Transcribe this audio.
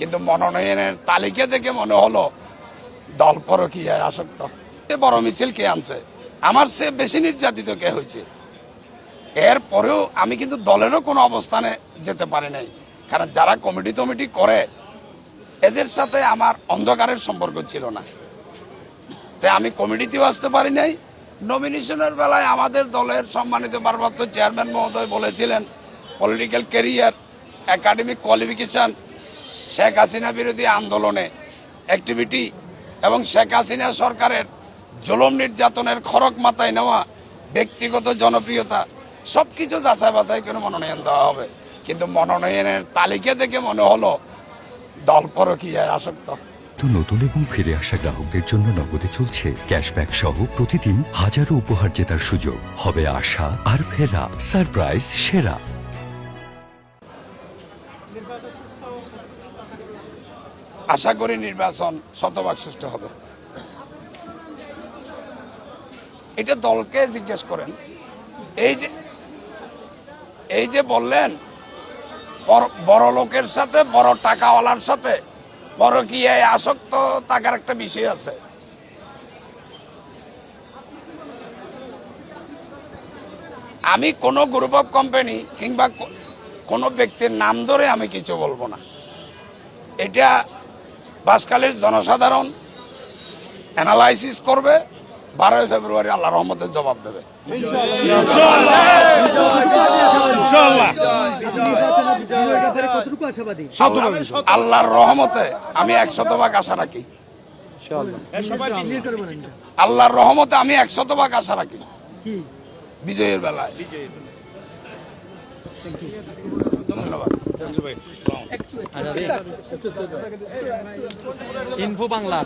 কিন্তু মনোনয়নের তালিকা দেখে মনে হলো দল পরকীয়ায় আসক্ত। বড় মিছিল কে আনছে? আমার সে বেশি নির্যাতিত কে হয়েছে? এরপরেও আমি কিন্তু দলেরও কোনো অবস্থানে যেতে পারি নাই। কারণ যারা কমিটি টমিটি করে, এদের সাথে আমার অন্ধকারের সম্পর্ক ছিল না। তাই আমি কমিটিতেও আসতে পারি নাই। নমিনেশনের বেলায় আমাদের দলের সম্মানিত ভারপ্রাপ্ত চেয়ারম্যান মহোদয় বলেছিলেন political career academic qualification Sheikh Hasina বিরোধী আন্দোলনে অ্যাক্টিভিটি এবং শেখ হাসিনা সরকারের জুলম নির্যাতনের খড়ক মাথায় নেওয়া, ব্যক্তিগত জনপ্রিয়তা সব কিছু যাচাই বাছাই করে মনোনয়ন দেওয়া হবে। কিন্তু মনোনয়নের তালিকা দেখে মনে হলো, দল পরকীয়ায় আসক্ত। নতুন এবং ফিরে আসা গ্রাহকদের জন্য নগদে চলছে ক্যাশব্যাক সহ প্রতিদিন হাজারো উপহার জেতার সুযোগ। হবে আশা আর ফেরা সারপ্রাইজ সেরা। আশা করি নির্বাচন শতভাগ সুষ্ঠু হবে। এটা দলকে জিজ্ঞেস করেন। এই যে এই যে বললেন, বড়- লোকের সাথে, বড় টাকাওয়ালার সাথে পরকীয়ায় আসক্ত থাকার একটা বিষয় আছে? আমি কোনো গ্রুপ অফ কোম্পানি কিংবা কোনো ব্যক্তির নাম ধরে আমি কিছু বলব না। এটা বাসকালের জনসাধারণ অ্যানালাইসিস করবে বারোই ফেব্রুয়ারি আল্লাহ রহমতের জবাব দেবে। আল্লাহর রহমতে আমি এক শতভাগ আশা রাখি। আল্লাহর রহমতে আমি এক শতভাগ আশা রাখি। বিজয়ের বেলায়। ধন্যবাদ ইনফো বাংলা